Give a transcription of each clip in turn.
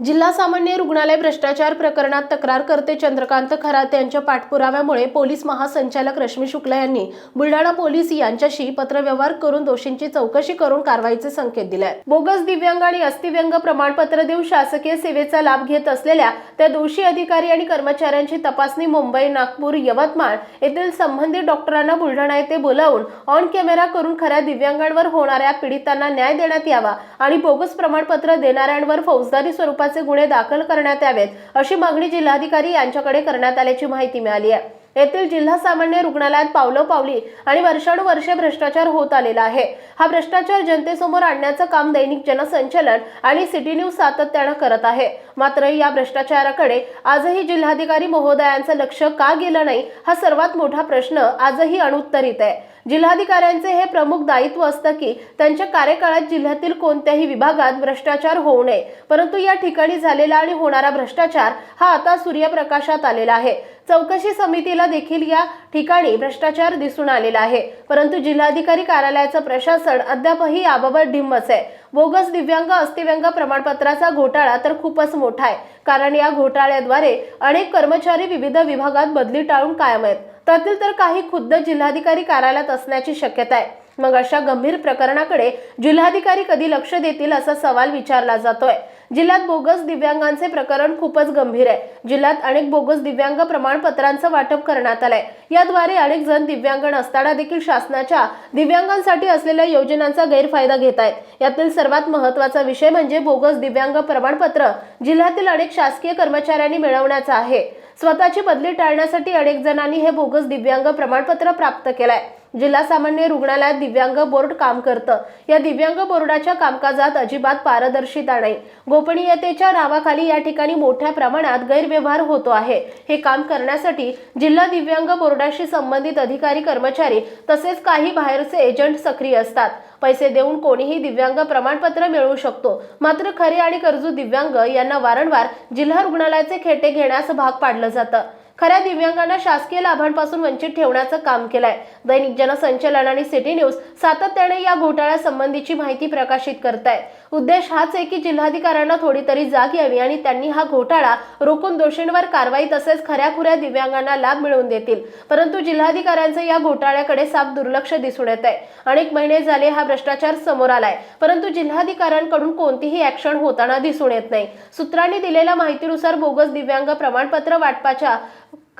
जिल्हा सामान्य रुग्णालय भ्रष्टाचार प्रकरणात तक्रारकर्ते चंद्रकांत खरात यांच्या पाठपुराव्यामुळे पोलीस महासंचालक रश्मी शुक्ला यांनी बुलढाणा पोलीस यांच्याशी पत्रव्यवहार करून दोषींची चौकशी करून कारवाईचे संकेत दिले. बोगस दिव्यांग आणि अस्थिव्यंग प्रमाणपत्र देऊन शासकीय सेवेचा लाभ घेत असलेल्या त्या दोषी अधिकारी आणि कर्मचाऱ्यांची तपासणी मुंबई नागपूर यवतमाळ येथील संबंधित डॉक्टरांना बुलढाणा येथे बोलावून ऑन कॅमेरा करून खऱ्या दिव्यांगांवर होणाऱ्या पीडितांना न्याय देण्यात यावा आणि बोगस प्रमाणपत्र देणाऱ्यांवर फौजदारी स्वरूपात स्वरूपाचे गुन्हे दाखल करण्यात यावेत अशी मागणी जिल्हाधिकारी यांच्याकडे करण्यात आल्याची माहिती मिळाली आहे. येथील जिल्हा सामान्य रुग्णालयात पावलं पावली आणि वर्षानुवर्षे भ्रष्टाचार होत आलेला आहे. हा भ्रष्टाचार जनतेसमोर आणण्याचं काम दैनिक जनसंचलन आणि सिटी न्यूज सातत्यानं करत आहे. मात्र या भ्रष्टाचाराकडे आजही जिल्हाधिकारी महोदयांचं लक्ष का गेलं नाही हा सर्वात मोठा प्रश्न आजही अनुत्तरित आहे. जिल्हाधिकाऱ्यांचे हे प्रमुख दायित्व असतं की त्यांच्या कार्यकाळात जिल्ह्यातील कोणत्याही विभागात भ्रष्टाचार होऊ नये. परंतु या ठिकाणी झालेला आणि होणारा भ्रष्टाचार हा आता सूर्यप्रकाशात आलेला आहे. चौकशी समितीला देखील या ठिकाणी भ्रष्टाचार दिसून आलेला आहे. परंतु जिल्हाधिकारी कार्यालयाचं प्रशासन अद्यापही याबाबत ढिम्मच आहे. बोगस दिव्यांग अस्थिव्यंग प्रमाणपत्राचा घोटाळा तर खूपच मोठा आहे. कारण या घोटाळ्याद्वारे अनेक कर्मचारी विविध विभागात बदली टाळून कायम आहेत. त्यातील तर काही खुद्द जिल्हाधिकारी कार्यालयात असण्याची शक्यता आहे. मग अशा गंभीर प्रकरणाकडे जिल्हाधिकारी कधी लक्ष देतील असा सवाल विचारला जातोय. जिल्ह्यात बोगस दिव्यांगांचे प्रकरण खूपच गंभीर आहे. जिल्ह्यात अनेक बोगस दिव्यांग प्रमाणपत्रांचं वाटप करण्यात आलंय. याद्वारे अनेक जण दिव्यांग नसताना देखील शासनाच्या दिव्यांगांसाठी असलेल्या योजनांचा गैरफायदा घेत आहेत. यातील सर्वात महत्त्वाचा विषय म्हणजे बोगस दिव्यांग प्रमाणपत्र जिल्ह्यातील अनेक शासकीय कर्मचाऱ्यांनी मिळवण्याचा आहे. स्वतःची बदली टाळण्यासाठी अनेक जणांनी हे बोगस दिव्यांग प्रमाणपत्र प्राप्त केलंय. जिल्हा सामान्य रुग्णालयात दिव्यांग बोर्ड काम करतं. या दिव्यांग बोर्डाच्या कामकाजात अजिबात पारदर्शिता नाही. गोपनीयतेच्या नावाखाली या ठिकाणी मोठ्या प्रमाणात गैरव्यवहार होतो आहे. हे काम करण्यासाठी जिल्हा दिव्यांग बोर्डाशी संबंधित अधिकारी कर्मचारी तसेच काही बाहेरचे एजंट सक्रिय असतात. पैसे देऊन कोणीही दिव्यांग प्रमाणपत्र मिळवू शकतो. मात्र खरे आणि कर्जू दिव्यांग यांना वारंवार जिल्हा रुग्णालयाचे खेटे घेण्यास भाग पाडलं जातं. खऱ्या दिव्यांगांना शासकीय लाभांपासून वंचित ठेवण्याचं काम केलंय. दैनिक जनसंचलन आणि सिटी न्यूज सातत्याने या घोटाळ्यासंबंधीची माहिती प्रकाशित करताय उद्देश हाच आहे की जिल्हाधिकाऱ्यांना थोडी तरी जाग यावी आणि त्यांनी हा घोटाळा रोखून दोषींवर कारवाई तसेच खऱ्याखुऱ्या दिव्यांगांना लाभ मिळवून देतील. परंतु जिल्हाधिकाऱ्यांचे या घोटाळ्याकडे साफ दुर्लक्ष दिसून येत आहे अनेक महिने झाले हा भ्रष्टाचार समोर आलाय. परंतु जिल्हाधिकाऱ्यांकडून कोणतीही ऍक्शन होताना दिसून येत नाही. सूत्रांनी दिलेल्या माहितीनुसार बोगस दिव्यांग प्रमाणपत्र वाटपाच्या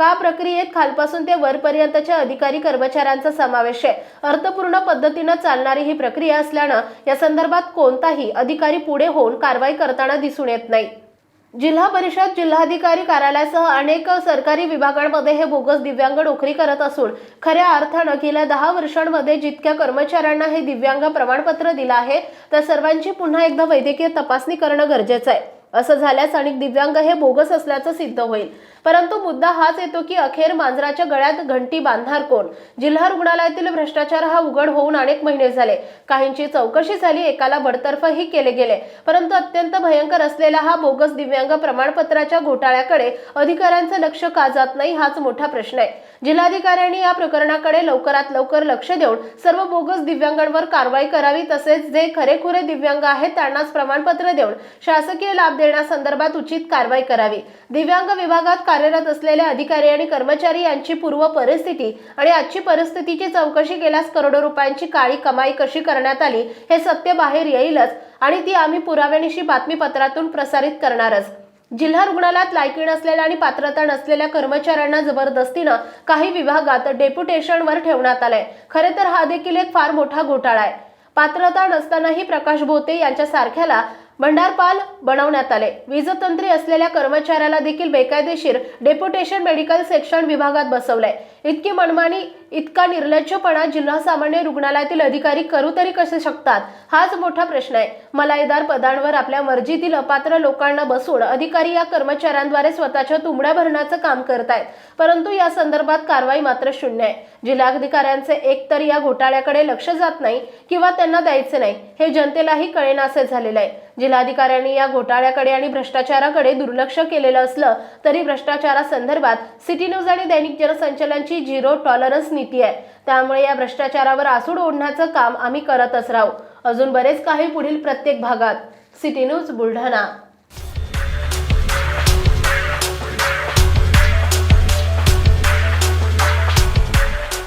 का प्रक्रियेत खालपासून ते वरपर्यंतच्या अधिकारी कर्मचाऱ्यांचा समावेश आहे? अर्थपूर्ण पद्धतीनं चालणारी ही प्रक्रिया असल्यानं या संदर्भात कोणताही अधिकारी पुढे होऊन कारवाई करताना दिसून येत नाही. जिल्हा परिषद जिल्हाधिकारी कार्यालयासह अनेक सरकारी विभागांमध्ये हे बोगस दिव्यांग नोकरी करत असून खऱ्या अर्थानं गेल्या दहा वर्षांमध्ये जितक्या कर्मचाऱ्यांना हे दिव्यांग प्रमाणपत्र दिलं आहे त्या सर्वांची पुन्हा एकदा वैद्यकीय तपासणी करणं गरजेचं आहे. असं झाल्यास अनेक दिव्यांग हे बोगस असल्याचं सिद्ध होईल. परंतु मुद्दा हाच येतो की अखेर मांजराच्या गळ्यात घंटी बांधणार कोण? जिल्हा रुग्णालयातील भ्रष्टाचार हा उघड होऊन अनेक महिने झाले. काहींची चौकशी झाली एकाला बडतर्फही केले गेले. परंतु अत्यंत भयंकर असलेला हा बोगस दिव्यांग प्रमाणपत्राच्या घोटाळ्याकडे अधिकाऱ्यांचं लक्ष का जात नाही हाच मोठा प्रश्न आहे. जिल्हाधिकाऱ्यांनी या प्रकरणाकडे लवकरात लवकर लक्ष देऊन सर्व बोगस दिव्यांगांवर कारवाई करावी तसेच जे खरेखुरे दिव्यांग आहेत त्यांनाच प्रमाणपत्र देऊन शासकीय लाभ देण्यासंदर्भात उचित कारवाई करावी. दिव्यांग विभागात कार्यरत असलेले अधिकारी आणि कर्मचारी यांची पूर्व परिस्थिती आणि आजची परिस्थितीची चौकशी केल्यास करोडो रुपयांची काळी कमाई कशी करण्यात आली हे सत्य बाहेर येईलच आणि ती आम्ही पुराव्यानिशी बातमीपत्रातून प्रसारित करणारच. जिल्हा रुग्णालयात लायकी नसलेल्या आणि पात्रता नसलेल्या कर्मचाऱ्यांना जबरदस्तीनं काही विभागात डेप्युटेशनवर ठेवण्यात आलंय. खरे तर हा देखील एक फार मोठा घोटाळा आहे. पात्रता नसतानाही प्रकाश भोते यांच्यासारख्याला भंडारपाल बनवण्यात आले. वीजतंत्री असलेल्या कर्मचाऱ्याला देखील बेकायदेशीर डेप्युटेशन मेडिकल सेक्शन विभागात बसवलंय. इतकी मनमानी इतका निर्लज्जपणा जिल्हा सामान्य रुग्णालयातील अधिकारी करू तरी कसे शकतात? हाच मोठा प्रश्न आहे. मलाईदार पदांवर आपल्या मर्जीतील अपात्र लोकांना बसवून अधिकारी या कर्मचाऱ्यांद्वारे स्वतःच्या तुंबड्या भरण्याचं काम करतायत. परंतु या संदर्भात कारवाई मात्र शून्य आहे. जिल्हाधिकाऱ्यांचे एकतर या घोटाळ्याकडे लक्ष जात नाही किंवा त्यांना द्यायचे नाही. हे जनतेलाही कळेनासे झालेलं आहे. जिल्हाधिकाऱ्यांनी या घोटाळ्याकडे आणि भ्रष्टाचाराकडे दुर्लक्ष केलेलं असलं तरी भ्रष्टाचारासंदर्भात सिटी न्यूज आणि दैनिक जनसंचलनची झिरो टॉलरन्स नीती आहे. त्यामुळे या भ्रष्टाचारावर आसूड ओढण्याचं काम आम्ही करतच राहू. अजून बरेच काही पुढील प्रत्येक भागात. City news Buldhana.